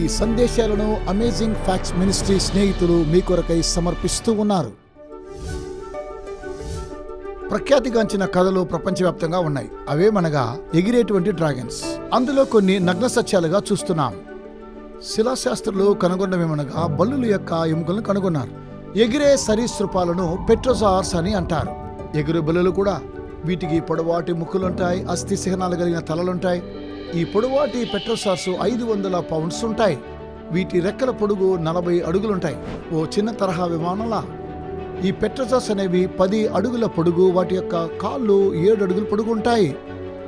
ఈ సందేశాలను amazing facts ministry స్నేహితులు మీ కొరకై సమర్పిస్తూ ఉన్నారు. ప్రఖ్యాతిగాంచిన కథలు ప్రపంచవ్యాప్తంగా ఉన్నాయి. అవేమనగా ఎగిరేటువంటి డ్రాగన్స్. అందులో కొన్ని నగ్న సత్యాలుగా చూస్తున్నాం. శిలాశాస్త్రులు కనుగొన్నవేమనగా బల్లుల యొక్క ఎముకలను కనుగొన్నారు. ఎగిరే సరీసృపాలను పెట్రోజార్స్ అని అంటారు. ఎగురు బల్లులు కూడా వీటికి పొడవాటి ముక్కులుంటాయి అస్థి చిహ్నాలు కలిగిన తలలుంటాయి. ఈ పొడవాటి పెట్రోసార్స్ ఐదు వందల పౌండ్స్ ఉంటాయి. వీటి రెక్కల పొడుగు నలభై అడుగులుంటాయి. ఓ చిన్న తరహా విమానంలా. ఈ పెట్రోసార్స్ అనేవి పది అడుగుల పొడుగు వాటి యొక్క కాళ్ళు ఏడు అడుగుల పొడుగు ఉంటాయి.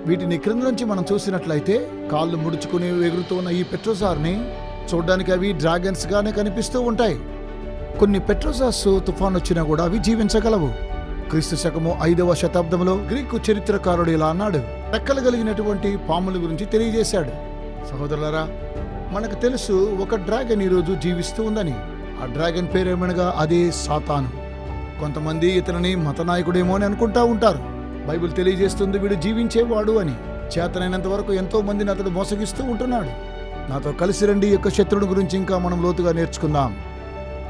వీటిని క్రింద నుంచి మనం చూసినట్లయితే కాళ్ళు ముడుచుకుని ఎగురుతూ ఉన్న ఈ పెట్రోసార్ని చూడడానికి అవి డ్రాగన్స్గానే కనిపిస్తూ ఉంటాయి. కొన్ని పెట్రోసార్స్ తుఫాన్ వచ్చినా కూడా అవి జీవించగలవు. క్రీస్తు శకము ఐదవ శతాబ్దంలో గ్రీకు చరిత్రకారుడు ఇలా అన్నాడు. రెక్కలు కలిగినటువంటి పాముల గురించి తెలియజేశాడు. సహోదరులరా మనకు తెలుసు ఒక డ్రాగన్ ఈరోజు జీవిస్తూ ఉందని. ఆ డ్రాగన్ పేరేమనగా అదే సాతాను. కొంతమంది ఇతనిని మతనాయకుడేమో అని అనుకుంటా ఉంటారు. బైబిల్ తెలియజేస్తుంది వీడు జీవించేవాడు అని. చేతనైనంత వరకు ఎంతో మందిని అతడు మోసగిస్తూ ఉంటున్నాడు. నాతో కలిసి రండి యొక్క శత్రుడు గురించి ఇంకా మనం లోతుగా నేర్చుకుందాం.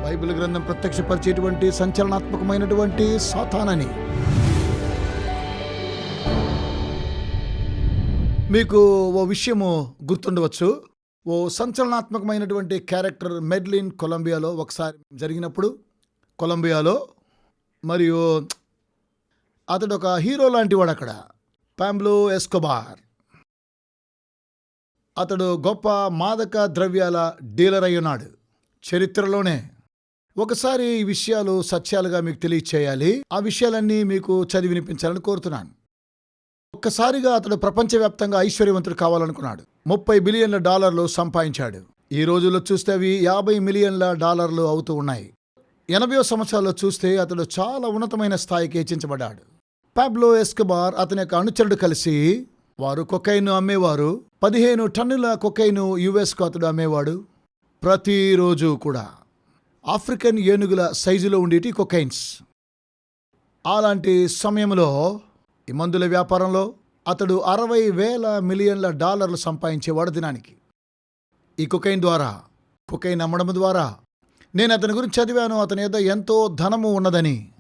బైబిల్ గ్రంథం ప్రత్యక్షపరిచేటువంటి సంచలనాత్మకమైనటువంటి సాతానని. మీకు ఓ విషయము గుర్తుండవచ్చు. ఓ సంచలనాత్మకమైనటువంటి క్యారెక్టర్ మెడ్లిన్ కొలంబియాలో ఒకసారి జరిగినప్పుడు కొలంబియాలో మరియు అతడు ఒక హీరో లాంటి వాడు అక్కడ పాంబ్లో ఎస్కోబార్. అతడు గొప్ప మాదక ద్రవ్యాల డీలర్ అయ్యున్నాడు చరిత్రలోనే. ఒకసారి ఈ విషయాలు సత్యాలుగా మీకు తెలియచేయాలి. ఆ విషయాలన్నీ మీకు చదివి వినిపించాలని కోరుతున్నాను. ఒక్కసారిగా అతడు ప్రపంచవ్యాప్తంగా ఐశ్వర్యవంతుడు కావాలనుకున్నాడు. ముప్పై బిలియన్ల డాలర్లు సంపాదించాడు. ఈ రోజుల్లో చూస్తే అవి యాభై మిలియన్ల డాలర్లు అవుతూ ఉన్నాయి. ఎనభై సంవత్సరాల్లో చూస్తే అతడు చాలా ఉన్నతమైన స్థాయికి హెచ్చించబడ్డాడు. పాబ్లో ఎస్కబార్ అతని యొక్క అనుచరుడు కలిసి వారు కొకైను అమ్మేవారు. పదిహేను టన్నుల కొకైను యుఎస్కు అతడు అమ్మేవాడు. ప్రతిరోజు కూడా ఆఫ్రికన్ ఏనుగుల సైజులో ఉండేటి కొకైన్స్. అలాంటి సమయంలో ఈ మందుల వ్యాపారంలో అతడు అరవై వేల మిలియన్ల డాలర్లు సంపాదించేవాడు దినానికి. ఈ కుకైన్ ద్వారా కుకైన్ అమ్మడం ద్వారా నేను అతని గురించి చదివాను. అతని ఏదో ఎంతో ధనము ఉన్నదని.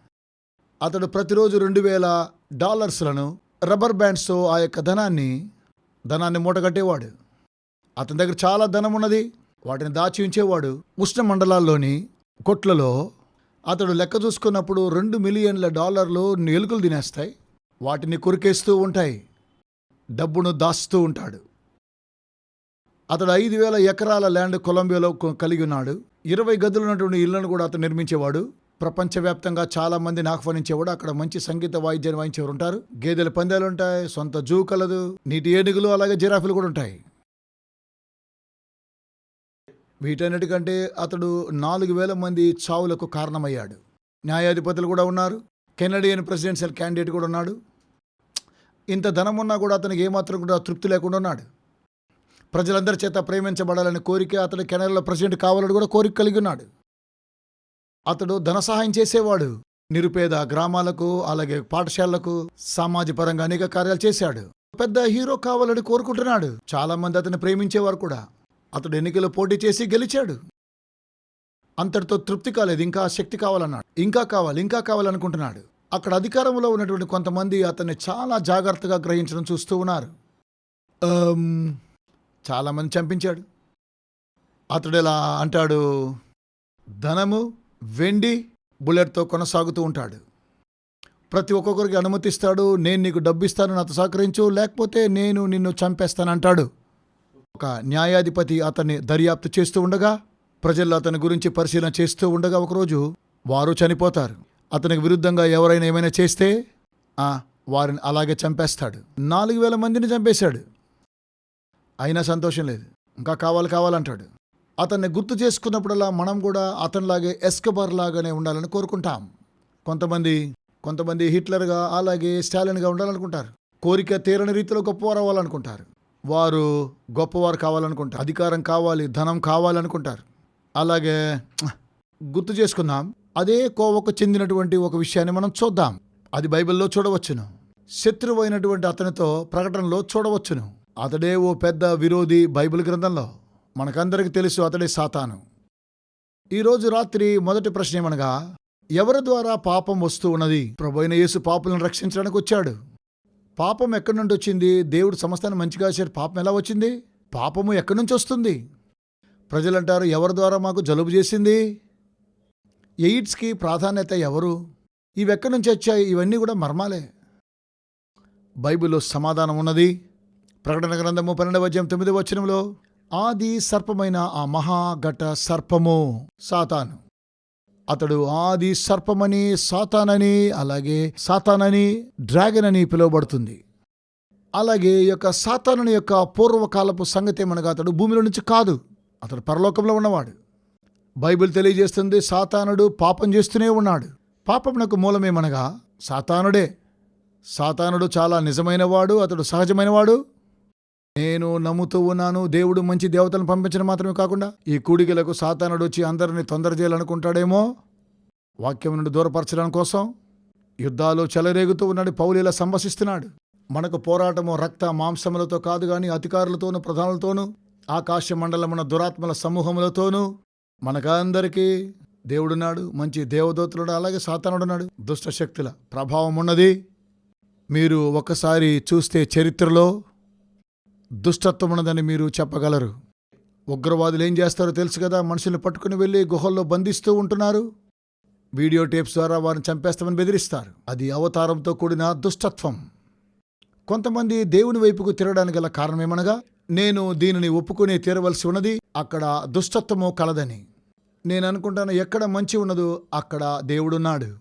అతడు ప్రతిరోజు రెండు వేల డాలర్స్లను రబ్బర్ బ్యాండ్స్తో ఆ యొక్క ధనాన్ని ధనాన్ని మూటగట్టేవాడు. అతని దగ్గర చాలా ధనం ఉన్నది. వాటిని దాచి ఉంచేవాడు ఉష్ణ మండలాల్లోని కొట్లలో. అతడు లెక్క చూసుకున్నప్పుడు రెండు మిలియన్ల డాలర్లు ఎలుకలు తినేస్తాయి. వాటిని కొరికేస్తూ ఉంటాయి. డబ్బును దాస్తూ ఉంటాడు. అతడు ఐదు వేల ఎకరాల ల్యాండ్ కొలంబియాలో కలిగి ఉన్నాడు. ఇరవై గదులు ఉన్నటువంటి ఇళ్ళను కూడా అతను నిర్మించేవాడు. ప్రపంచవ్యాప్తంగా చాలా మందిని ఆహ్వానించేవాడు. అక్కడ మంచి సంగీత వాయిద్యాన్ని వాయించేవారు ఉంటారు గేదెల పందాలు ఉంటాయి. సొంత జూ కలదు. నీటి ఏనుగులు అలాగే జిరాఫీలు కూడా ఉంటాయి. వీటన్నిటికంటే అతడు నాలుగు వేల మంది చావులకు కారణమయ్యాడు. న్యాయాధిపతులు కూడా ఉన్నారు. కెనడియన్ ప్రెసిడెన్షియల్ క్యాండిడేట్ కూడా ఉన్నాడు. ఇంత ధనం ఉన్నా కూడా అతనికి ఏమాత్రం కూడా తృప్తి లేకుండా ఉన్నాడు. ప్రజలందరి చేత ప్రేమించబడాలని కోరిక అతడు కెనడాలో ప్రెసిడెంట్ కావాలని కూడా కోరిక కలిగి ఉన్నాడు. అతడు ధన సహాయం చేసేవాడు. నిరుపేద గ్రామాలకు అలాగే పాఠశాలలకు సామాజిక పరంగా అనేక కార్యాలు చేశాడు. పెద్ద హీరో కావాలని కోరుకుంటున్నాడు. చాలామంది అతను అతన్ని ప్రేమించేవారు కూడా. అతడు ఎన్నికల్లో పోటీ చేసి గెలిచాడు. అంతటితో తృప్తి కాలేదు. ఇంకా శక్తి కావాలన్నాడు. ఇంకా కావాలి. ఇంకా కావాలనుకుంటున్నాడు. అక్కడ అధికారంలో ఉన్నటువంటి కొంతమంది అతన్ని చాలా జాగ్రత్తగా గ్రహించడం చూస్తూ ఉన్నారు. చాలామంది చంపించాడు. అతడు ఇలా అంటాడు? ధనము వెండి బుల్లెట్తో కొనసాగుతూ ఉంటాడు. ప్రతి ఒక్కొక్కరికి అనుమతిస్తాడు నేను నీకు డబ్బు ఇస్తాను నాతో సహకరించు లేకపోతే నేను నిన్ను చంపేస్తానంటాడు. ఒక న్యాయాధిపతి అతన్ని దర్యాప్తు చేస్తూ ఉండగా ప్రజలు అతని గురించి పరిశీలన చేస్తూ ఉండగా ఒకరోజు వారు చనిపోతారు. అతనికి విరుద్ధంగా ఎవరైనా ఏమైనా చేస్తే వారిని అలాగే చంపేస్తాడు. నాలుగు వేల మందిని చంపేశాడు. అయినా సంతోషం లేదు. ఇంకా కావాలి కావాలంటాడు. అతన్ని గుర్తు చేసుకున్నప్పుడల్లా మనం కూడా అతనిలాగే ఎస్కబర్ లాగానే ఉండాలని కోరుకుంటాం. కొంతమంది కొంతమంది హిట్లర్గా అలాగే స్టాలిన్గా ఉండాలనుకుంటారు. కోరిక తీరని రీతిలో గొప్పవారు అవ్వాలనుకుంటారు. వారు గొప్పవారు కావాలనుకుంటారు. అధికారం కావాలి ధనం కావాలనుకుంటారు. అలాగే గుర్తు చేసుకుందాం. అదే కోవకు చెందినటువంటి ఒక విషయాన్ని మనం చూద్దాం. అది బైబిల్లో చూడవచ్చును. శత్రువైనటువంటి అతనితో ప్రకటనలో చూడవచ్చును. అతడే ఓ పెద్ద విరోధి బైబిల్ గ్రంథంలో. మనకందరికీ తెలుసు అతడే సాతాను. ఈరోజు రాత్రి మొదటి ప్రశ్న ఏమనగా ఎవరి ద్వారా పాపం వస్తూ ఉన్నది? ప్రభు యేసు పాపులను రక్షించడానికి వచ్చాడు. పాపం ఎక్కడి నుండి వచ్చింది? దేవుడు సమస్తాన్ని మంచిగా చేశారు పాపం ఎలా వచ్చింది? పాపము ఎక్కడి నుంచి వస్తుంది? ప్రజలంటారు ఎవరి ద్వారా మాకు జలుబు చేసింది? ఎయిడ్స్కి ప్రాధాన్యత ఎవరు? ఇవెక్కడి నుంచి వచ్చాయి? ఇవన్నీ కూడా మర్మాలే. బైబిల్లో సమాధానం ఉన్నది. ప్రకటన గ్రంథము పన్నెండవ అధ్యాయం తొమ్మిది వచనంలో ఆది సర్పమైన ఆ మహాఘట సర్పము సాతాను. అతడు ఆది సర్పమని సాతానని అలాగే సాతానని డ్రాగన్ అని పిలువబడుతుంది. అలాగే ఈ యొక్క సాతానుని యొక్క పూర్వకాలపు సంగతి ఏమనగా అతడు భూమిలో నుంచి కాదు. అతడు పరలోకంలో ఉన్నవాడు. బైబిల్ తెలియజేస్తుంది సాతానుడు పాపం చేస్తూనే ఉన్నాడు. పాపమునకు మూలమేమనగా సాతానుడే. సాతానుడు చాలా నిజమైనవాడు అతడు సహజమైనవాడు. నేను నమ్ముతూ ఉన్నాను దేవుడు మంచి దేవతలను పంపించడం మాత్రమే కాకుండా ఈ కూడికలకు సాతానుడు వచ్చి అందరిని తొందర చేయాలనుకుంటాడేమో? వాక్యం నుండి దూరపరచడం కోసం యుద్ధాలు చెలరేగుతూ ఉన్నాడు పౌలు ఇలా సంభసిస్తున్నాడు మనకు పోరాటము రక్త మాంసములతో కాదు కానీ అధికారులతోనూ ప్రధానులతోనూ ఆకాశ మండలమున దురాత్మల సమూహములతోనూ మనకందరికీ దేవుడున్నాడు మంచి దేవదూతలుడు అలాగే సాతానుడున్నాడు దుష్ట శక్తుల ప్రభావం ఉన్నది. మీరు ఒకసారి చూస్తే చరిత్రలో దుష్టత్వం ఉన్నదని మీరు చెప్పగలరు. ఉగ్రవాదులు ఏం చేస్తారో తెలుసు కదా మనుషుల్ని పట్టుకుని వెళ్ళి గుహల్లో బంధిస్తూ ఉంటున్నారు. వీడియో టేప్స్ ద్వారా వారిని చంపేస్తామని బెదిరిస్తారు. అది అవతారంతో కూడిన దుష్టత్వం. కొంతమంది దేవుని వైపుకు తిరగడానికి గల కారణమేమనగా నేను దీనిని ఒప్పుకునే తీరవలసి ఉన్నది అక్కడ దుష్టత్వము కలదని. నేను అనుకుంటాను ఎక్కడ మంచి ఉన్నదో అక్కడ దేవుడున్నాడు.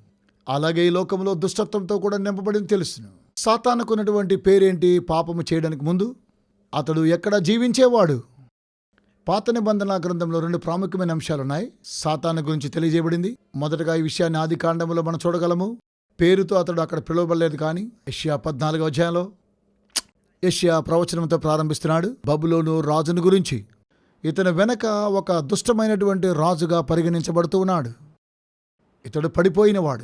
అలాగే ఈ లోకంలో దుష్టత్వంతో కూడా నింపబడింది తెలుసును. సాతానుకు ఉన్నటువంటి పేరేంటి? పాపము చేయడానికి ముందు అతడు ఎక్కడ జీవించేవాడు? పాత నిబంధన గ్రంథంలో రెండు ప్రాముఖ్యమైన అంశాలు ఉన్నాయి సాతాను గురించి తెలియజేయబడింది. మొదటగా ఈ విషయాన్ని ఆది కాండంలో మనం చూడగలము. పేరుతో అతడు అక్కడ పిలువబడలేదు కానీ ఏషియా పద్నాలుగో అధ్యాయంలో ఏషియా ప్రవచనంతో ప్రారంభిస్తున్నాడు. బబులోను రాజును గురించి ఇతని వెనక ఒక దుష్టమైనటువంటి రాజుగా పరిగణించబడుతూ ఉన్నాడు. ఇతడు పడిపోయినవాడు.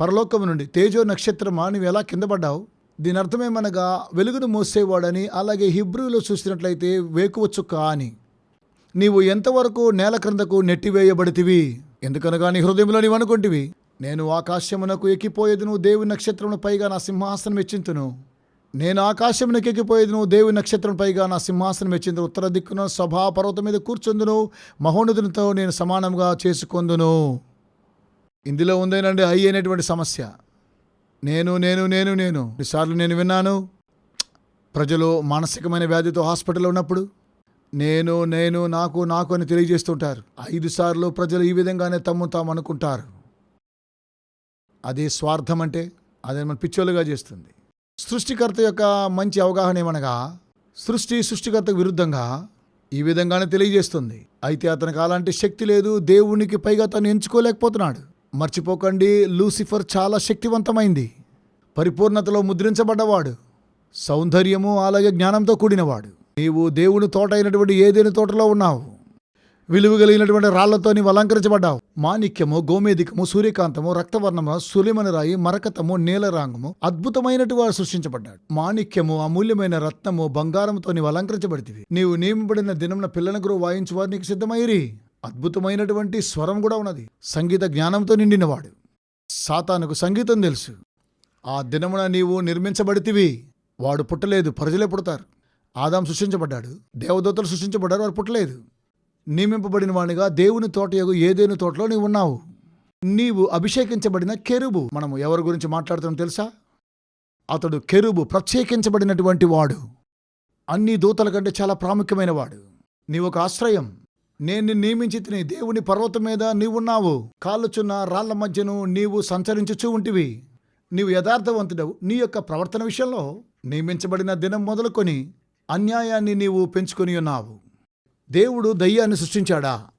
పరలోకము నుండి తేజో నక్షత్రమా? నువ్వు ఎలా కింద పడ్డావు? దీని అర్థమేమనగా వెలుగును మోసేవాడని అలాగే హిబ్రూలో చూసినట్లయితే వేకువ చుక్క అని. నీవు ఎంతవరకు నేల క్రిందకు నెట్టివేయబడితివి? ఎందుకనగా నీ హృదయంలో నీవు అనుకుంటివి నేను ఆకాశమునకు ఎక్కిపోయేది నువ్వు దేవుని నక్షత్రమును పైగా నా సింహాసనం ఇచ్చింతును నేను ఆకాశమునకు ఎక్కిపోయేది నువ్వు నక్షత్రం పైగా నా సింహాసనం ఎచ్చింది ఉత్తర దిక్కున సభా పర్వతం మీద కూర్చుందును మహోన్నతునితో నేను సమానంగా చేసుకొందును. ఇందులో ఉందేనండి ఐ అనేటువంటి సమస్య. నేను నేను నేను నేను. సార్లు నేను విన్నాను ప్రజలు మానసికమైన వ్యాధితో హాస్పిటల్లో ఉన్నప్పుడు నేను నేను నాకు నాకు అని తెలియజేస్తుంటారు. ఐదు సార్లు ప్రజలు ఈ విధంగానే తమ్ము తాము అనుకుంటారు అది స్వార్థం అంటే అదే మన పిచ్చోలుగా చేస్తుంది. సృష్టికర్త యొక్క మంచి అవగాహన ఏమనగా సృష్టి సృష్టికర్తకు విరుద్ధంగా ఈ విధంగానే తెలియజేస్తుంది. అయితే అతనికి అలాంటి శక్తి లేదు దేవునికి పైగా తను ఎంచుకోలేకపోతున్నాడు. మర్చిపోకండి లూసిఫర్ చాలా శక్తివంతమైంది. పరిపూర్ణతలో ముద్రించబడ్డవాడు. సౌందర్యము అలాగే జ్ఞానంతో కూడినవాడు. నీవు దేవుని తోట అయినటువంటి ఏదేని తోటలో ఉన్నావు. విలువ కలిగినటువంటి రాళ్ళతోని అలంకరించబడ్డావు. మాణిక్యము గోమేదికము సూర్యకాంతము రక్తవర్ణము సులిమన రాయి మరకతము నీలరాంగము అద్భుతమైనటు వారు సృష్టించబడ్డాడు. మాణిక్యము అమూల్యమైన రత్నము బంగారముతోని నీవు అలంకరించబడితివి. నీవు నియమబడిన దినమున పిల్లనగురు వాయించువారు నీకు సిద్ధమైరి అద్భుతమైనటువంటి స్వరం కూడా ఉన్నది. సంగీత జ్ఞానంతో నిండినవాడు. సాతానుకు సంగీతం తెలుసు. ఆ దినమున నీవు నిర్మించబడితివి. వాడు పుట్టలేదు ప్రజలే పుడతారు. ఆదాం సృష్టించబడ్డాడు. దేవదూతలు సృష్టించబడ్డారు వాడు పుట్టలేదు. నియమింపబడిన వాడిగా దేవుని తోట యొక్క ఏదేని తోటలో నీవు ఉన్నావు? నీవు అభిషేకించబడిన కెరుబు. మనము ఎవరి గురించి మాట్లాడుతున్నాం తెలుసా? అతడు కెరుబు ప్రత్యేకించబడినటువంటి వాడు. అన్ని దూతల కంటే చాలా ప్రాముఖ్యమైన వాడు. నీవు ఒక ఆశ్రయం. నేను నియమించి తిని దేవుని పర్వతం మీద నీవున్నావు. కాళ్ళుచున్న రాళ్ళ మధ్యను నీవు సంచరించుచూ ఉంటివి. నీవు యథార్థవంతుడవు. నీ యొక్క ప్రవర్తన విషయంలో నియమించబడిన దినం మొదలుకొని అన్యాయాన్ని నీవు పెంచుకొని ఉన్నావు. దేవుడు దయ్యాన్ని సృష్టించాడా?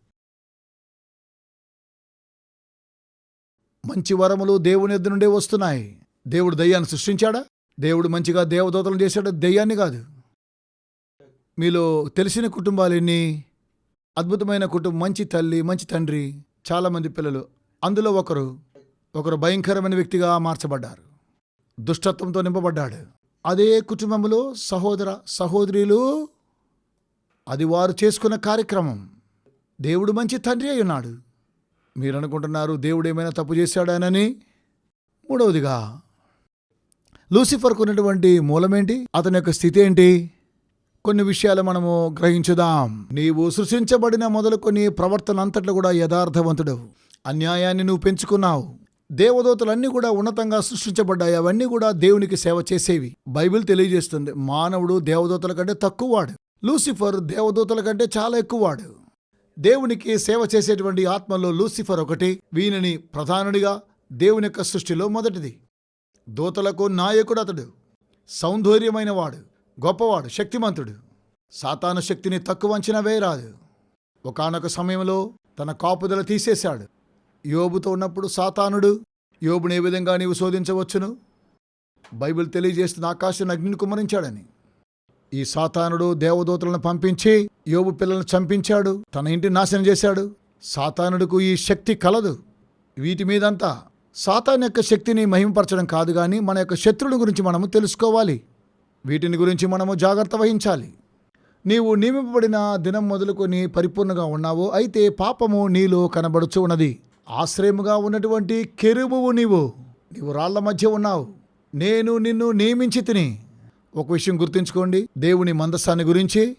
మంచి వరములు దేవుని ఎద్దు నుండే వస్తున్నాయి. దేవుడు దయ్యాన్ని సృష్టించాడా? దేవుడు మంచిగా దేవదూతలు చేశాడు? దయ్యాన్ని కాదు. మీలో తెలిసిన కుటుంబాలు ఎన్ని? అద్భుతమైన కుటుంబం మంచి తల్లి మంచి తండ్రి చాలామంది పిల్లలు. అందులో ఒకరు ఒకరు భయంకరమైన వ్యక్తిగా మార్చబడ్డారు. దుష్టత్వంతో నింపబడ్డాడు. అదే కుటుంబంలో సహోదర సహోదరులు అది వారు చేసుకున్న కార్యక్రమం. దేవుడు మంచి తండ్రి అయి ఉన్నాడు మీరు అనుకుంటున్నారు దేవుడు ఏమైనా తప్పు చేశాడానని? మూడవదిగా లూసిఫర్కు ఉన్నటువంటి మూలమేంటి? అతని యొక్క స్థితి ఏంటి? కొన్ని విషయాలు మనము గ్రహించుదాం. నీవు సృష్టించబడిన మొదలుకొని ప్రవర్తన అంతట్లో కూడా యథార్థవంతుడు అన్యాయాన్ని నువ్వు పెంచుకున్నావు. దేవదూతలన్నీ కూడా ఉన్నతంగా సృష్టించబడ్డాయి. అవన్నీ కూడా దేవునికి సేవ చేసేవి. బైబిల్ తెలియజేస్తుంది. మానవుడు దేవదూతల కంటే తక్కువవాడు. లూసిఫర్ దేవదూతల కంటే చాలా ఎక్కువవాడు. దేవునికి సేవ చేసేటువంటి ఆత్మలో లూసిఫర్ ఒకటి వీనిని ప్రధానుడిగా దేవుని యొక్క సృష్టిలో మొదటిది. దూతలకు నాయకుడు అతడు. సౌందర్యమైన వాడు. గొప్పవాడు. శక్తిమంతుడు. సాతాను శక్తిని తక్కువ అంచనా వేయరాదు. ఒకానొక సమయంలో తన కాపుదల తీసేశాడు. యోబుతో ఉన్నప్పుడు సాతానుడు యోబుని ఏ విధంగా నీవు శోధించవచ్చును? బైబిల్ తెలియజేస్తున్న ఆకాశాన్ని అగ్నిని కుమ్మరించాడని. ఈ సాతానుడు దేవదూతలను పంపించి యోబు పిల్లలను చంపించాడు. తన ఇంటిని నాశనం చేశాడు. సాతానుడికు ఈ శక్తి కలదు. వీటి మీదంతా సాతాన్ యొక్క శక్తిని మహిమపరచడం కాదు కానీ మన యొక్క శత్రువుల గురించి మనము తెలుసుకోవాలి. వీటిని గురించి మనము జాగ్రత్త వహించాలి. నీవు నియమింపబడిన దినం మొదలుకొని పరిపూర్ణంగా ఉన్నావు అయితే పాపము నీలో కనబడుచు ఉన్నది. ఆశ్రయముగా ఉన్నటువంటి కెరుబువు నీవు. నీవు రాళ్ళ మధ్య ఉన్నావు. నేను నిన్ను నియమించి తిని ఒక విషయం గుర్తుంచుకోండి. దేవుని మందస్సాన్ని గురించి.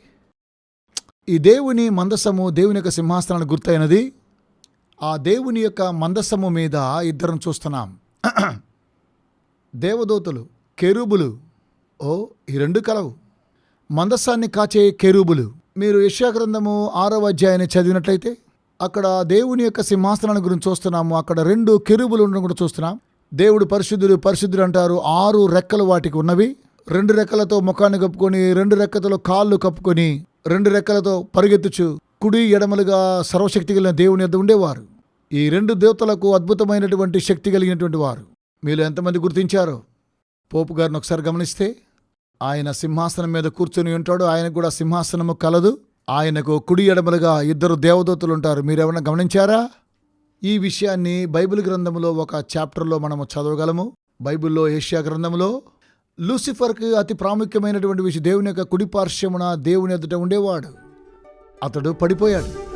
ఈ దేవుని మందస్సము దేవుని యొక్క సింహాసనానికి గుర్తైనది ఆ దేవుని యొక్క మందస్సము మీద ఇద్దరం చూస్తున్నాం. దేవదూతలు కెరూబులు. ఓ ఈ రెండు కలవు. మందస్సాన్ని కాచే కెరూబులు. మీరు యశాగ్రంథము ఆరవ అధ్యాయాన్ని చదివినట్లయితే అక్కడ దేవుని యొక్క సింహాసనాన్ని గురించి చూస్తున్నాము. అక్కడ రెండు కెరూబులు ఉండడం కూడా చూస్తున్నాం. దేవుడు పరిశుద్ధుడు పరిశుద్ధుడు అంటారు. ఆరు రెక్కలు వాటికి ఉన్నవి. రెండు రెక్కలతో ముఖాన్ని కప్పుకొని రెండు రెక్కలతో కాళ్ళు కప్పుకొని రెండు రెక్కలతో పరిగెత్తుచు కుడి ఎడమలుగా సర్వశక్తి కలిగిన దేవుని యొద్ద ఉండేవారు. ఈ రెండు దేవతలకు అద్భుతమైనటువంటి శక్తి కలిగినటువంటి వారు. మీరు ఎంతమంది గుర్తించారో? పోపు గారిని ఒకసారి గమనిస్తే ఆయన సింహాసనం మీద కూర్చొని ఉంటాడు. ఆయనకు కూడా సింహాసనము కలదు. ఆయనకు కుడి ఎడమలుగా ఇద్దరు దేవదూతలు ఉంటారు. మీరేమన్నా గమనించారా? ఈ విషయాన్ని బైబిల్ గ్రంథంలో ఒక చాప్టర్లో మనము చదవగలము. బైబిల్లో ఏషియా గ్రంథంలో లూసిఫర్కి అతి ప్రాముఖ్యమైనటువంటి విషయం దేవుని యొక్క కుడి పార్శ్వమున దేవుని ఎదుట ఉండేవాడు. అతడు పడిపోయాడు.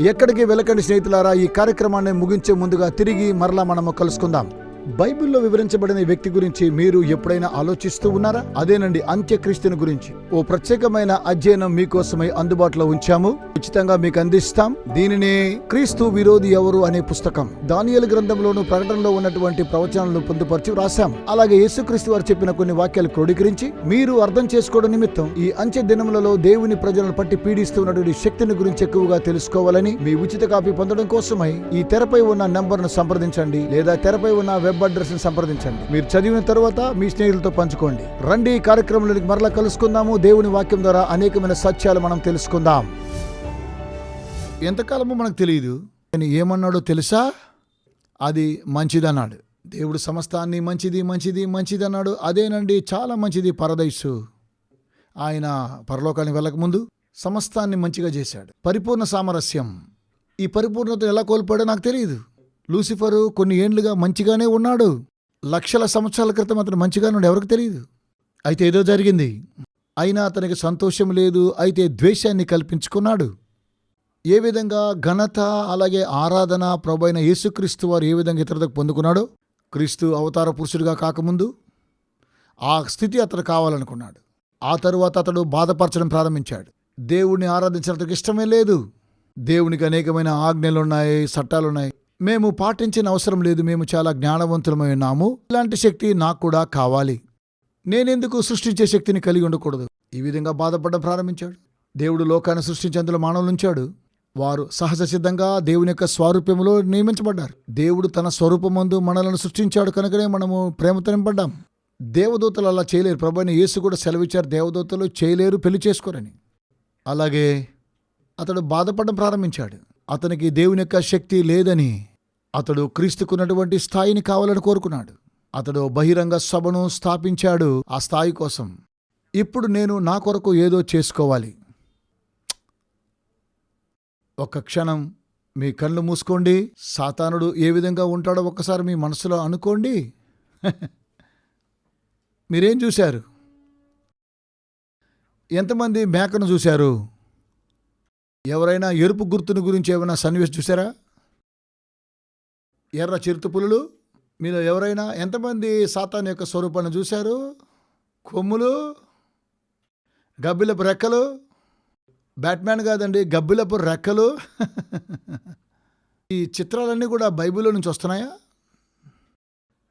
ఎక్కడికి వెళ్ళకండి స్నేహితులారా ఈ కార్యక్రమాన్ని ముగించే ముందుగా తిరిగి మరలా మనము కలుసుకుందాం. బైబిల్లో వివరించబడిన వ్యక్తి గురించి మీరు ఎప్పుడైనా ఆలోచిస్తూ ఉన్నారా? అదేనండి అంత్యక్రీస్తుని గురించి. ఓ ప్రత్యేకమైన అధ్యయనం మీకోసమై అందుబాటులో ఉంచాము. ఉచితంగా మీకు అందిస్తాం. దీనిని క్రీస్తు విరోధి ఎవరు అనే పుస్తకం. దానియల గ్రంథంలోను ప్రకటనలో ఉన్నటువంటి ప్రవచనాలను పొందుపరిచి రాశాం. అలాగే యేసుక్రీస్తు వారు చెప్పిన కొన్ని వాక్యాలు క్రోడీకరించి మీరు అర్థం చేసుకోవడం నిమిత్తం ఈ అంత్య దినములలో దేవుని ప్రజలను పట్టి పీడిస్తున్నటువంటి శక్తిని గురించి ఎక్కువగా తెలుసుకోవాలని మీ ఉచిత కాపీ పొందడం కోసమై ఈ తెరపై ఉన్న నంబర్ను సంప్రదించండి లేదా తెరపై ఉన్న వెబ్ వాట్సాప్ అడ్రస్ని సంప్రదించండి. మీరు చదివిన తర్వాత మీ స్నేహితులతో పంచుకోండి. రండి ఈ కార్యక్రమంలోనికి మరలా కలుసుకుందాము. దేవుని వాక్యం ద్వారా అనేకమైన సత్యాలు మనం తెలుసుకుందాం. ఎంతకాలమో మనకు తెలియదు. కానీ ఏమన్నాడో తెలుసా? అది మంచిదన్నాడు. దేవుడు సమస్తాన్ని మంచిది మంచిది మంచిది అన్నాడు అదేనండి చాలా మంచిది పరదైసు. ఆయన పరలోకానికి వెళ్ళకముందు సమస్తాన్ని మంచిగా చేశాడు. పరిపూర్ణ సామరస్యం. ఈ పరిపూర్ణత ఎలా కోల్పోయాడో నాకు తెలియదు. లూసిఫరు కొన్ని ఏండ్లుగా మంచిగానే ఉన్నాడు. లక్షల సంవత్సరాల క్రితం అతను మంచిగా నుండి ఎవరికి తెలియదు అయితే ఏదో జరిగింది. అయినా అతనికి సంతోషం లేదు అయితే ద్వేషాన్ని కల్పించుకున్నాడు. ఏ విధంగా ఘనత అలాగే ఆరాధన ప్రభైన యేసుక్రీస్తు వారు ఏ విధంగా ఇతరులకు పొందుకున్నాడో క్రీస్తు అవతార పురుషుడిగా కాకముందు ఆ స్థితి అతడు కావాలనుకున్నాడు. ఆ తరువాత అతడు బాధపరచడం ప్రారంభించాడు. దేవుణ్ణి ఆరాధించడానికి ఇష్టమే లేదు. దేవునికి అనేకమైన ఆజ్ఞలున్నాయి చట్టాలున్నాయి. మేము పాటించిన అవసరం లేదు మేము చాలా జ్ఞానవంతులమై ఉన్నాము. ఇలాంటి శక్తి నాకు కూడా కావాలి. నేనెందుకు సృష్టించే శక్తిని కలిగి ఉండకూడదు? ఈ విధంగా బాధపడడం ప్రారంభించాడు. దేవుడు లోకాన్ని సృష్టించేందులో మానవులు ఉంచాడు. వారు సహజ సిద్ధంగా దేవుని యొక్క స్వరూపంలో నియమించబడ్డారు. దేవుడు తన స్వరూపమందు మనలను సృష్టించాడు కనుకనే మనము ప్రేమతో నింపడ్డాం దేవదూతలు అలా చేయలేరు. ప్రభుని యేసు కూడా సెలవిచ్చారు దేవదూతలు చేయలేరు పెళ్ళి చేసుకోరని. అలాగే అతడు బాధపడడం ప్రారంభించాడు. అతనికి దేవుని యొక్క శక్తి లేదని అతడు క్రీస్తుకున్నటువంటి స్థాయిని కావాలని కోరుకున్నాడు. అతడు బహిరంగ సభను స్థాపించాడు ఆ స్థాయి కోసం. ఇప్పుడు నేను నా కొరకు ఏదో చేసుకోవాలి. ఒక క్షణం మీ కళ్ళు మూసుకోండి. సాతానుడు ఏ విధంగా ఉంటాడో ఒక్కసారి మీ మనసులో అనుకోండి. మీరేం చూశారు? ఎంతమంది మేకను చూశారు? ఎవరైనా ఎరుపు గుర్తుని గురించి ఏమైనా సన్నివేశం చూసారా ఎర్ర చిరుత పులులు? మీరు ఎవరైనా ఎంతమంది సాతాన్ యొక్క స్వరూపాన్ని చూశారు? కొమ్ములు? గబ్బిలపు రెక్కలు? బ్యాట్మ్యాన్ కాదండి గబ్బిలపు రెక్కలు? ఈ చిత్రాలన్నీ కూడా బైబిల్లో నుంచి వస్తున్నాయా?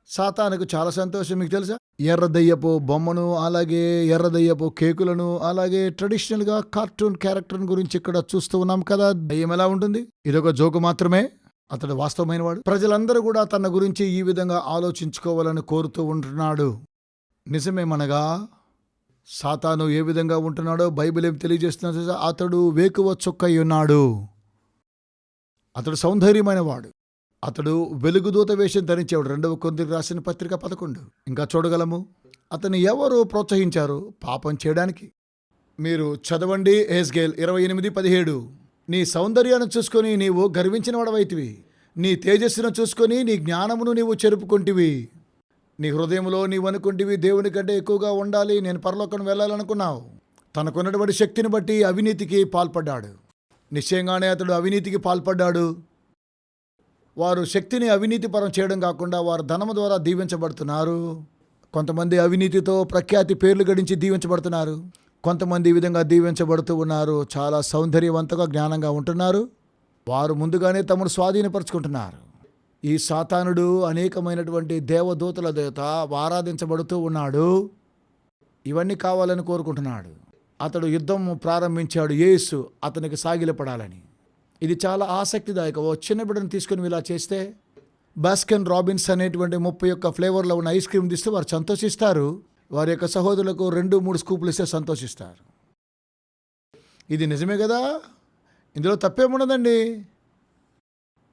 సాతానుకు చాలా సంతోషం మీకు తెలుసా? ఎర్రదయ్యపు బొమ్మను అలాగే ఎర్రదయ్యపు కేకులను అలాగే ట్రెడిషనల్గా కార్టూన్ క్యారెక్టర్ గురించి ఇక్కడ చూస్తూ ఉన్నాం కదా. దయ్యం ఎలా ఉంటుంది? ఇదొక జోకు మాత్రమే. అతడు వాస్తవమైన వాడు ప్రజలందరూ కూడా తన గురించి ఈ విధంగా ఆలోచించుకోవాలని కోరుతూ ఉంటున్నాడు. నిజమేమనగా సాతాను ఏ విధంగా ఉంటున్నాడో బైబిల్ ఏం తెలియజేస్తున్నా అతడు వేకువ చుక్కై అతడు సౌందర్యమైనవాడు. అతడు వెలుగుదూత వేషం ధరించేవాడు. రెండవ కొందరికి రాసిన పత్రిక పదకొండు. ఇంకా చూడగలము? అతన్ని ఎవరు ప్రోత్సహించారు? పాపం చేయడానికి. మీరు చదవండి ఏస్గేల్ ఇరవై ఎనిమిది పదిహేడు. నీ సౌందర్యాన్ని చూసుకొని నీవు గర్వించిన వాడవైతివి నీ తేజస్సును చూసుకొని నీ జ్ఞానమును నీవు చెరుపుకుంటివి. నీ హృదయంలో నీవు అనుకుంటివి దేవుని కంటే ఎక్కువగా ఉండాలి నేను పరలోకం వెళ్ళాలనుకున్నావు. తనకున్నటువంటి శక్తిని బట్టి అవినీతికి పాల్పడ్డాడు. నిశ్చయంగానే అతడు అవినీతికి పాల్పడ్డాడు. వారు శక్తిని అవినీతిపరం చేయడం కాకుండా వారు ధనము ద్వారా దీవించబడుతున్నారు. కొంతమంది అవినీతితో ప్రఖ్యాతి పేర్లు గడించి దీవించబడుతున్నారు. కొంతమంది ఈ విధంగా దీవించబడుతూ ఉన్నారు. చాలా సౌందర్యవంతంగా జ్ఞానంగా ఉంటున్నారు. వారు ముందుగానే తమను స్వాధీనపరుచుకుంటున్నారు. ఈ సాతానుడు అనేకమైనటువంటి దేవదూతల దేవత ఆరాధించబడుతూ ఉన్నాడు. ఇవన్నీ కావాలని కోరుకుంటున్నాడు. అతడు యుద్ధం ప్రారంభించాడు. యేసు అతనికి సాగిలపడాలని. ఇది చాలా ఆసక్తిదాయక. ఓ చిన్న బిడ్డను తీసుకుని ఇలా చేస్తే బాస్కెన్ రాబిన్స్ అనేటువంటి ముప్పై యొక్క ఫ్లేవర్లో ఉన్న ఐస్ క్రీమ్ తీస్తే వారు సంతోషిస్తారు. వారి యొక్క సహోదరులకు రెండు మూడు స్కూపులు ఇస్తే సంతోషిస్తారు. ఇది నిజమే కదా? ఇందులో తప్పేమున్నదండి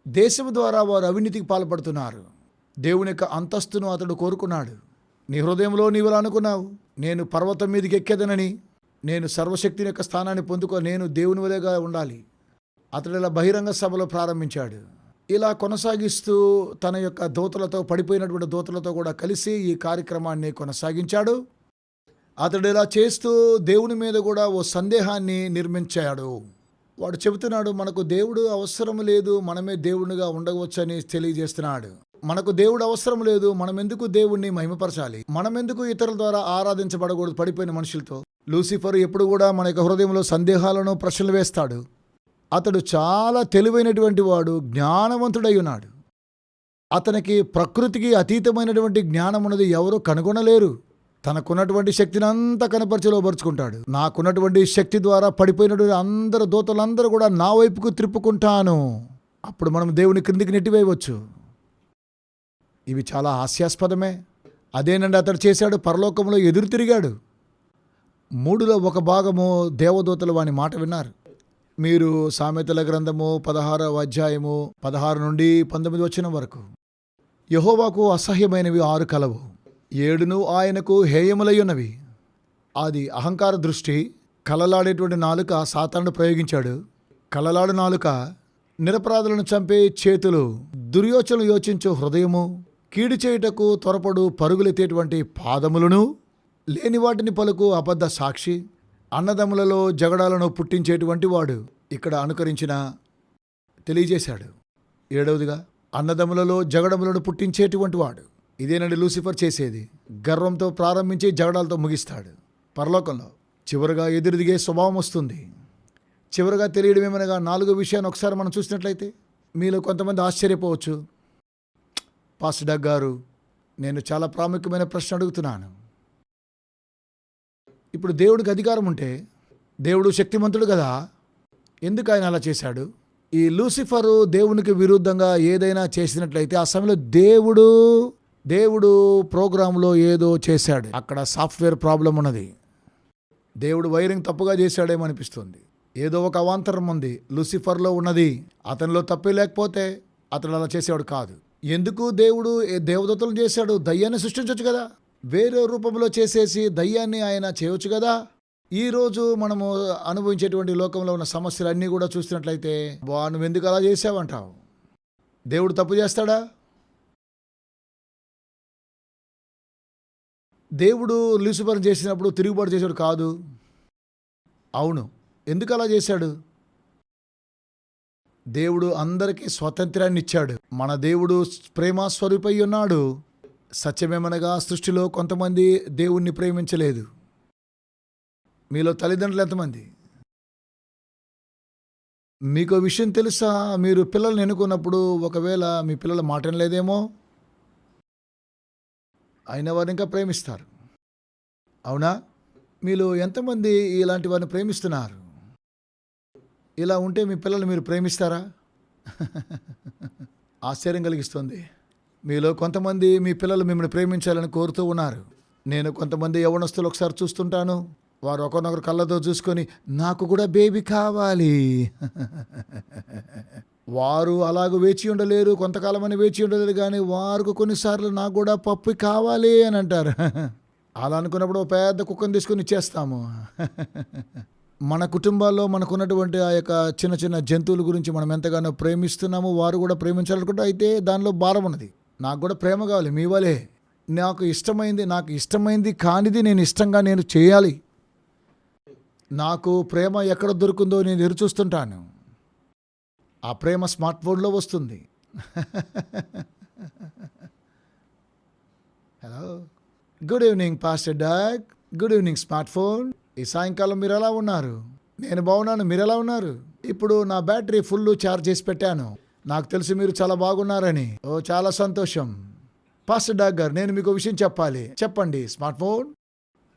దేశం ద్వారా వారు అవినీతికి పాల్పడుతున్నారు. దేవుని యొక్క అంతస్తును అతడు కోరుకున్నాడు. నీ హృదయంలో నీవు అనుకున్నావు. నేను పర్వతం మీదకి ఎక్కేదనని నేను సర్వశక్తిని యొక్క స్థానాన్ని పొందుకో నేను దేవుని వలెగా ఉండాలి. అతడు ఇలా బహిరంగ సభలో ప్రారంభించాడు. ఇలా కొనసాగిస్తూ తన యొక్క దూతలతో పడిపోయినటువంటి దూతలతో కూడా కలిసి ఈ కార్యక్రమాన్ని కొనసాగించాడు. అతడు ఇలా చేస్తూ దేవుని మీద కూడా ఓ సందేహాన్ని నిర్మించాడు. వాడు చెబుతున్నాడు మనకు దేవుడు అవసరం లేదు మనమే దేవునిగా ఉండవచ్చని తెలియజేస్తున్నాడు. మనకు దేవుడు అవసరం లేదు మనం ఎందుకు దేవుణ్ణి మహిమపరచాలి? మనం ఎందుకు ఇతరుల ద్వారా ఆరాధించబడకూడదు పడిపోయిన మనుషులతో? లూసిఫర్ ఎప్పుడు కూడా మన యొక్క హృదయంలో సందేహాలను ప్రశ్నలు వేస్తాడు. అతడు చాలా తెలివైనటువంటి వాడు జ్ఞానవంతుడై ఉన్నాడు. అతనికి ప్రకృతికి అతీతమైనటువంటి జ్ఞానం ఉన్నది ఎవరు కనుగొనలేరు. తనకున్నటువంటి శక్తిని అంతా కనపరిచలోపరుచుకుంటాడు నాకున్నటువంటి శక్తి ద్వారా పడిపోయినటువంటి అందరు దూతలందరూ కూడా నా వైపుకు త్రిప్పుకుంటాను అప్పుడు మనం దేవుని క్రిందికి నెట్టివేయవచ్చు. ఇవి చాలా హాస్యాస్పదమే. అదేనండి అతడు చేశాడు పరలోకంలో ఎదురు తిరిగాడు. మూడులో ఒక భాగము దేవదూతలు వాని మాట విన్నారు. మీరు సామెతల గ్రంథము పదహారవ అధ్యాయము పదహారు నుండి పంతొమ్మిది వచ్చిన వరకు. యహోవాకు అసహ్యమైనవి ఆరు కలవు. ఏడును ఆయనకు హేయములయ్యున్నవి అది అహంకార దృష్టి కలలాడేటువంటి నాలుక సాతాను ప్రయోగించాడు. కలలాడు నాలుక నిరపరాధులను చంపే చేతులు దుర్యోచనలు యోచించు హృదయము కీడు చేయుటకు త్వరపడు పరుగులెత్తేటువంటి పాదములను లేని వాటిని పలుకు అబద్ధ సాక్షి. అన్నదమ్ములలో జగడాలను పుట్టించేటువంటి వాడు ఇక్కడ అనుకరించిన తెలియజేశాడు. ఏడవదిగా అన్నదమ్ములలో జగడములను పుట్టించేటువంటి వాడు. ఇదేనండి లూసిఫర్ చేసేది. గర్వంతో ప్రారంభించి జగడాలతో ముగిస్తాడు. పరలోకంలో చివరిగా ఎదురుదిగే స్వభావం వస్తుంది. చివరిగా తెలియడం ఏమనగా నాలుగో విషయాన్ని ఒకసారి మనం చూసినట్లయితే మీలో కొంతమంది ఆశ్చర్యపోవచ్చు. పాస్టర్ డగ్ గారు నేను చాలా ప్రాముఖ్యమైన ప్రశ్న అడుగుతున్నాను. ఇప్పుడు దేవుడికి అధికారం ఉంటే దేవుడు శక్తిమంతుడు కదా? ఎందుకు ఆయన అలా చేశాడు? ఈ లూసిఫరు దేవునికి విరుద్ధంగా ఏదైనా చేసినట్లయితే ఆ సమయంలో దేవుడు దేవుడు ప్రోగ్రాంలో ఏదో చేశాడు. అక్కడ సాఫ్ట్వేర్ ప్రాబ్లం ఉన్నది. దేవుడు వైరింగ్ తప్పుగా చేశాడేమో అనిపిస్తుంది. ఏదో ఒక అవాంతరం ఉంది. లూసిఫర్లో ఉన్నది. అతనిలో తప్పే లేకపోతే అతను అలా చేసేవాడు కాదు. ఎందుకు దేవుడు ఏ చేశాడు? దయ్యాన్ని సృష్టించవచ్చు కదా? వేరే రూపంలో చేసేసి దయ్యాన్ని ఆయన చేయవచ్చు కదా? ఈరోజు మనము అనుభవించేటువంటి లోకంలో ఉన్న సమస్యలన్నీ కూడా చూసినట్లయితే బా నువ్వు ఎందుకు అలా చేసావంటావు దేవుడు తప్పు చేస్తాడా? దేవుడు లూసిఫర్ చేసినప్పుడు తిరుగుబాటు చేసాడు కాదు. అవును. ఎందుకు అలా చేశాడు? దేవుడు అందరికీ స్వాతంత్రాన్ని ఇచ్చాడు. మన దేవుడు ప్రేమ స్వరూపై ఉన్నాడు. సత్యమేమనగా సృష్టిలో కొంతమంది దేవుణ్ణి ప్రేమించలేదు. మీలో తల్లిదండ్రులు ఎంతమంది? మీకు విషయం తెలుసా? మీరు పిల్లల్ని ఎన్నుకున్నప్పుడు ఒకవేళ మీ పిల్లల మాట లేదేమో అయిన వారు ఇంకా ప్రేమిస్తారు. అవునా? మీలో ఎంతమంది ఇలాంటి వారిని ప్రేమిస్తున్నారు? ఇలా ఉంటే మీ పిల్లలు మీరు ప్రేమిస్తారా? ఆశ్చర్యం కలిగిస్తుంది. మీలో కొంతమంది మీ పిల్లలు మిమ్మల్ని ప్రేమించాలని కోరుతూ ఉన్నారు. నేను కొంతమంది యవనస్తులు ఒకసారి చూస్తుంటాను. వారు ఒకరినొకరు కళ్ళతో చూసుకొని నాకు కూడా బేబీ కావాలి. వారు అలాగ వేచి ఉండలేరు కొంతకాలమని వేచి ఉండలేరు కానీ వారికి కొన్నిసార్లు నాకు కూడా పప్పు కావాలి అని అంటారు. అలా అనుకున్నప్పుడు ఒక పెద్ద కుక్కను తీసుకొని ఇచ్చేస్తాము. మన కుటుంబాల్లో మనకున్నటువంటి ఆ యొక్క చిన్న చిన్న జంతువుల గురించి మనం ఎంతగానో ప్రేమిస్తున్నామో వారు కూడా ప్రేమించాలనుకుంటే అయితే దానిలో భారం ఉన్నది. నాకు కూడా ప్రేమ కావాలి మీ వలే. నాకు ఇష్టమైంది నాకు ఇష్టమైంది కానిది నేను ఇష్టంగా నేను చేయాలి. నాకు ప్రేమ ఎక్కడ దొరుకుందో నేను ఎదురు చూస్తుంటాను. ఆ ప్రేమ స్మార్ట్ ఫోన్లో వస్తుంది. Hello. Good evening pastor dog. Good evening smart phone. ఈ సాయంకాలం మీరు ఎలా ఉన్నారు? నేను బాగున్నాను మీరు ఎలా ఉన్నారు? ఇప్పుడు నా బ్యాటరీ ఫుల్ ఛార్జ్ చేసి పెట్టాను. నాకు తెలిసి మీరు చాలా బాగున్నారని. ఓ చాలా సంతోషం. పాస్టర్ డాగ్ గారు నేను మీకు విషయం చెప్పాలి. చెప్పండి స్మార్ట్ ఫోన్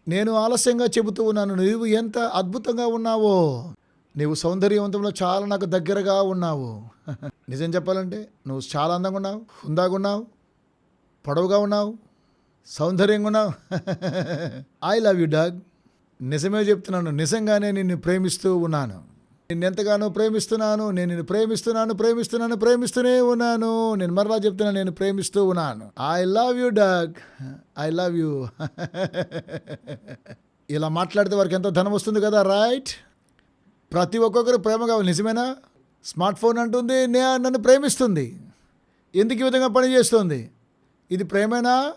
నేను ఆలస్యంగా చెబుతూ ఉన్నాను నువ్వు ఎంత అద్భుతంగా ఉన్నావో. నీవు సౌందర్యవంతంలో చాలా నాకు దగ్గరగా ఉన్నావు. నిజం చెప్పాలంటే నువ్వు చాలా అందంగా ఉన్నావు హుందాగా ఉన్నావు పొడవుగా ఉన్నావు సౌందర్యంగా ఉన్నావు. ఐ లవ్ యూ డాగ్ నిజమే చెప్తున్నాను నిజంగానే నిన్ను ప్రేమిస్తూ ఉన్నాను. నిన్నెంతగానో ప్రేమిస్తున్నాను నేను నిన్ను ప్రేమిస్తున్నాను ప్రేమిస్తున్నాను ప్రేమిస్తూనే ఉన్నాను. నేను మరలా చెప్తున్నాను నేను ప్రేమిస్తూ ఉన్నాను. I love you dog I love you ఇలా మాట్లాడితే వారికి ఎంతో ధనం వస్తుంది కదా రైట్ ప్రతి ఒక్కొక్కరు ప్రేమ కావాలి నిజమేనా? స్మార్ట్ ఫోన్ అంటుంది నే నన్ను ప్రేమిస్తుంది. ఎందుకు ఈ విధంగా పనిచేస్తుంది ఇది ప్రేమేనా?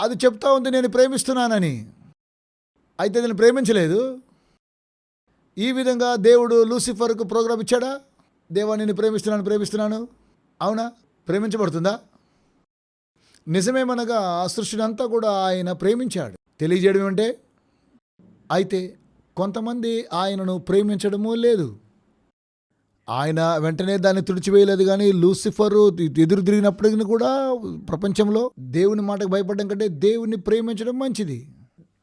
అది చెప్తా ఉంది నేను ప్రేమిస్తున్నానని. అయితే నేను ప్రేమించలేదు. ఈ విధంగా దేవుడు లూసిఫర్కు ప్రోగ్రామ్ ఇచ్చాడా? దేవా నేను ప్రేమిస్తున్నాను ప్రేమిస్తున్నాను. అవునా? ప్రేమించబడుతుందా? నిజమేమనగా సృష్టిని అంతా కూడా ఆయన ప్రేమించాడు. తెలియజేయడం అంటే అయితే కొంతమంది ఆయనను ప్రేమించడము లేదు. ఆయన వెంటనే దాన్ని తుడిచివేయలేదు కానీ లూసిఫర్ ఎదురు తిరిగినప్పటికీ కూడా ప్రపంచంలో దేవుని మాటకు భయపడడం కంటే దేవుణ్ణి ప్రేమించడం మంచిది.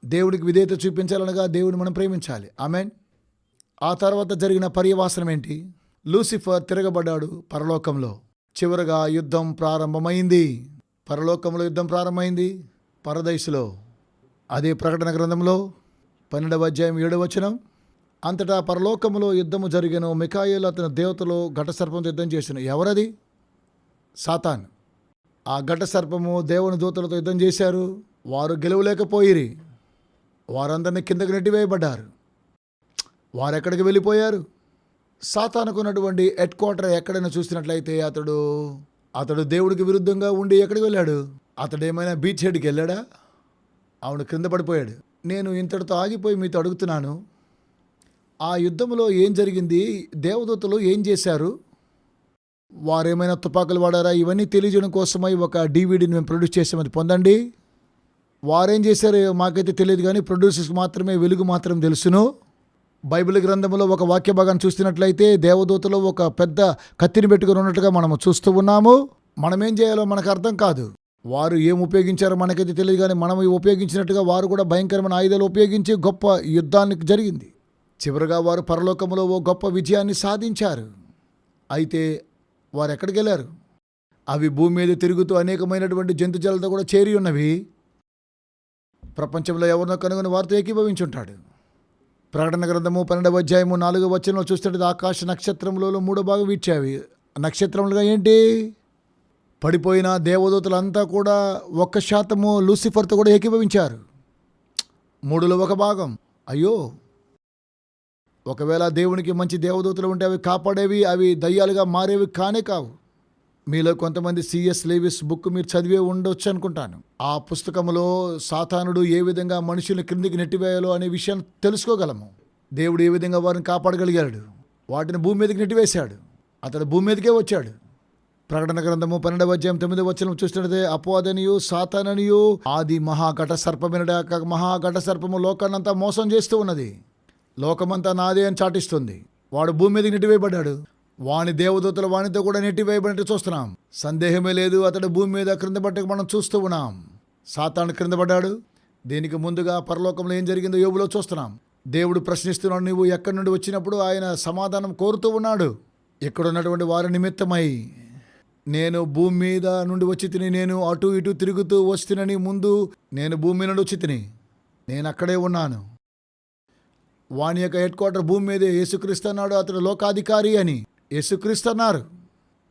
దేవుడికి విధేయత చూపించాలనగా దేవుని మనం ప్రేమించాలి. ఆమెన్. ఆ తర్వాత జరిగిన పర్యవాసనం ఏంటి? లూసిఫర్ తిరగబడ్డాడు పరలోకంలో. చివరగా యుద్ధం ప్రారంభమైంది. పరలోకంలో యుద్ధం ప్రారంభమైంది. పరదైసులో అదే ప్రకటన గ్రంథంలో పన్నెండవ అధ్యాయం ఏడవ వచనం. అంతటా పరలోకములో యుద్ధము జరిగిన. మికాయిలు అతని దేవతలో ఘట సర్పంతో యుద్ధం చేసిన. ఎవరది? సాతాన్. ఆ ఘట సర్పము దేవుని దూతలతో యుద్ధం చేశారు. వారు గెలవలేకపోయిరి. వారందరినీ కిందకి నెట్టివేయబడ్డారు. వారెక్కడికి వెళ్ళిపోయారు? సాతానుకున్నటువంటి హెడ్ క్వార్టర్ ఎక్కడైనా చూసినట్లయితే అతడు అతడు దేవుడికి విరుద్ధంగా ఉండి ఎక్కడికి వెళ్ళాడు? అతడు ఏమైనా బీచ్ హెడ్కి వెళ్ళాడా? ఆవిడ క్రింద పడిపోయాడు. నేను ఇంతటితో ఆగిపోయి మీతో అడుగుతున్నాను. ఆ యుద్ధంలో ఏం జరిగింది? దేవదూతలు ఏం చేశారు? వారేమైనా తుపాకులు వాడారా? ఇవన్నీ తెలియజేయడం కోసమై ఒక డీవీడీని మేము ప్రొడ్యూస్ చేసామని పొందండి. వారేం చేశారో మాకైతే తెలియదు కానీ ప్రొడ్యూసర్స్కి మాత్రమే వెలుగు మాత్రం తెలుసును. బైబిల్ గ్రంథంలో ఒక వాక్య భాగాన్ని చూస్తున్నట్లయితే దేవదూతలో ఒక పెద్ద కత్తిని పెట్టుకుని ఉన్నట్టుగా మనము చూస్తూ ఉన్నాము. మనం ఏం చేయాలో మనకు అర్థం కాదు. వారు ఏం ఉపయోగించారో మనకైతే తెలియదు కానీ మనం ఉపయోగించినట్టుగా వారు కూడా భయంకరమైన ఆయుధాలు ఉపయోగించి గొప్ప యుద్ధానికి జరిగింది. చివరిగా వారు పరలోకములో ఓ గొప్ప విజయాన్ని సాధించారు. అయితే వారు ఎక్కడికి వెళ్ళారు? అవి భూమి మీద తిరుగుతూ అనేకమైనటువంటి జంతుజాలతో కూడా చేరి ఉన్నవి. ప్రపంచంలో ఎవరినో కనుగొని వారితో ఏకీభవించుంటాడు. ప్రకటన గ్రంథము పన్నెండవ అధ్యాయము నాలుగో వచనంలో చూస్తుంటే ఆకాశ నక్షత్రములలో మూడో భాగం వీడ్చావి. నక్షత్రములుగా ఏంటి? పడిపోయిన దేవదూతలంతా కూడా ఒక్క శాతము లూసిఫర్తో కూడా ఏకీభవించారు. మూడులో ఒక భాగం. అయ్యో! ఒకవేళ దేవునికి మంచి దేవదూతలు ఉంటే అవి కాపాడేవి అవి దయ్యాలుగా మారేవి కానే కావు. మీలో కొంతమంది సిఎస్ లేవిస్ బుక్ మీరు చదివే ఉండొచ్చు అనుకుంటాను. ఆ పుస్తకంలో సాతానుడు ఏ విధంగా మనుషుల్ని క్రిందికి నెట్టివేయాలో అనే విషయాన్ని తెలుసుకోగలము. దేవుడు ఏ విధంగా వారిని కాపాడగలిగాడు? వాటిని భూమి మీదకి నెట్టివేశాడు. అతడు భూమి మీదకే వచ్చాడు. ప్రకటన గ్రంథము పన్నెండవ అధ్యాయం తొమ్మిదవ వచనం చూసినట్లయితే అపోదనియు సాతాననియు ఆది మహాఘట సర్పమినడాక మహాఘట సర్పము లోకాన్నంతా మోసం చేస్తూ ఉన్నది. లోకమంతా నాదే అని చాటిస్తుంది. వాడు భూమి మీదకి నెట్టివేయబడ్డాడు. వాని దేవదూతలు వానితో కూడా నెట్టివేయబడినట్టు చూస్తున్నాం. సందేహమే లేదు అతడు భూమి మీద క్రింద పట్టక మనం చూస్తూ ఉన్నాం. సాతాను క్రింద పడ్డాడు. దీనికి ముందుగా పరలోకంలో ఏం జరిగిందో యోబులో చూస్తున్నాం. దేవుడు ప్రశ్నిస్తున్నాడు నువ్వు ఎక్కడి నుండి వచ్చినప్పుడు ఆయన సమాధానం కోరుతూ ఉన్నాడు. ఇక్కడ ఉన్నటువంటి వారి నిమిత్తమై నేను భూమి మీద నుండి వచ్చి తిని నేను అటు ఇటు తిరుగుతూ వస్తునని ముందు నేను భూమి నుండి వచ్చి తిని నేను అక్కడే ఉన్నాను. వాని యొక్క హెడ్ క్వార్టర్ భూమి మీదే యేసుక్రీస్తు అన్నాడు అతడు లోకాధికారి అని. యేసుక్రీస్తు అన్నారు.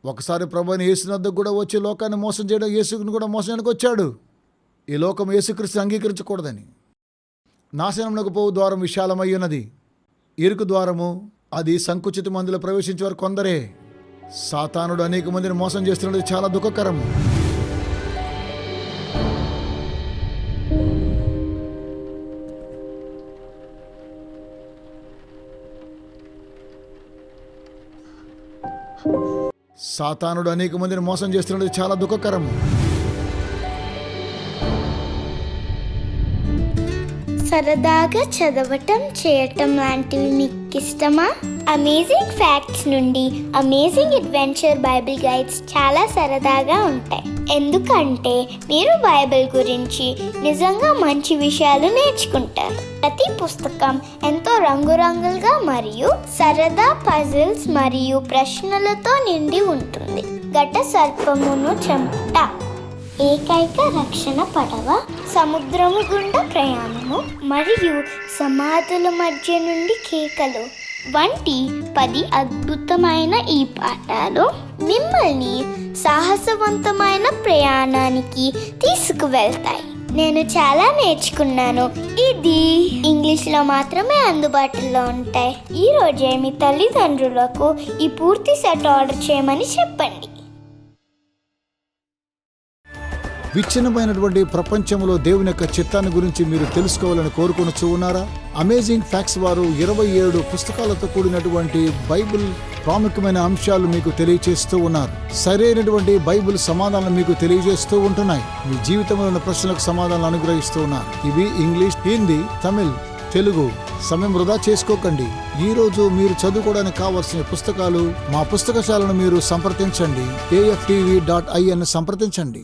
ఒకసారి ప్రభుని యేసునద్దకు కూడా వచ్చి లోకాన్ని మోసం చేయడం యేసుకుని కూడా మోసం చేయడానికి వచ్చాడు. ఈ లోకం యేసుక్రీస్తు అంగీకరించకూడదని. నాశనంలోకి పోవు ద్వారం విశాలమై ఉన్నది. ఇరుకు ద్వారము అది సంకుచిత మందులో ప్రవేశించే వారు కొందరే. సాతానుడు అనేక మందిని మోసం చేస్తున్నది చాలా దుఃఖకరం సాతానుడు అనేక మందిని మోసం చేస్తున్నది చాలా దుఃఖకరం. సరదాగా చదవటం చేయటం లాంటివి మీకు ఇష్టమా అమేజింగ్ ఫ్యాక్ట్స్ నుండి అమేజింగ్ అడ్వెంచర్ బైబిల్ గైడ్స్ చాలా సరదాగా ఉంటాయి. ఎందుకంటే మీరు బైబిల్ గురించి నిజంగా మంచి విషయాలు నేర్చుకుంటారు. ప్రతి పుస్తకం ఎంతో రంగురంగులుగా మరియు సరదా పజిల్స్ మరియు ప్రశ్నలతో నిండి ఉంటుంది. ఘట సర్పమును చంపుట. ఏకైక రక్షణ పడవ. సముద్రము గుండా ప్రయాణము మరియు సమాధుల మధ్య నుండి కేకలు. వంటి పది అద్భుతమైన ఈ పాఠాలు మిమ్మల్ని సాహసవంతమైన ప్రయాణానికి తీసుకువెళ్తాయి. నేను చాలా నేర్చుకున్నాను. ఇది ఇంగ్లీష్లో మాత్రమే అందుబాటులో ఉంటాయి. ఈ రోజే మీ తల్లిదండ్రులకు ఈ పూర్తి సెట్ ఆర్డర్ చేయమని చెప్పండి. విచ్ఛిన్నమైనటువంటి ప్రపంచంలో దేవుని యొక్క చిత్తాన్ని గురించి మీరు తెలుసుకోవాలని కోరుకొనొచ్చు ఉన్నారా? అమేజింగ్ ఫ్యాక్ట్స్ వారు ఇరవై ఏడు పుస్తకాలతో కూడినటువంటి బైబిల్ ప్రాముఖ్యమైన అంశాలు మీకు తెలియజేస్తూ ఉన్నారు. సరైనటువంటి బైబిల్ సమాధానాలు మీకు తెలియజేస్తూ ఉంటున్నాయి. మీ జీవితంలో ఉన్న ప్రశ్నలకు సమాధానాలు అనుగ్రహిస్తూ ఉన్నారు. ఇవి ఇంగ్లీష్ హిందీ తమిళ్ తెలుగు. సమయం వృధా చేసుకోకండి. ఈ రోజు మీరు చదువుకోవడానికి కావాల్సిన పుస్తకాలు మా పుస్తకశాలను మీరు సంప్రదించండి. ఏఎఫ్టీవీ డాట్ ఐఎన్ సంప్రదించండి.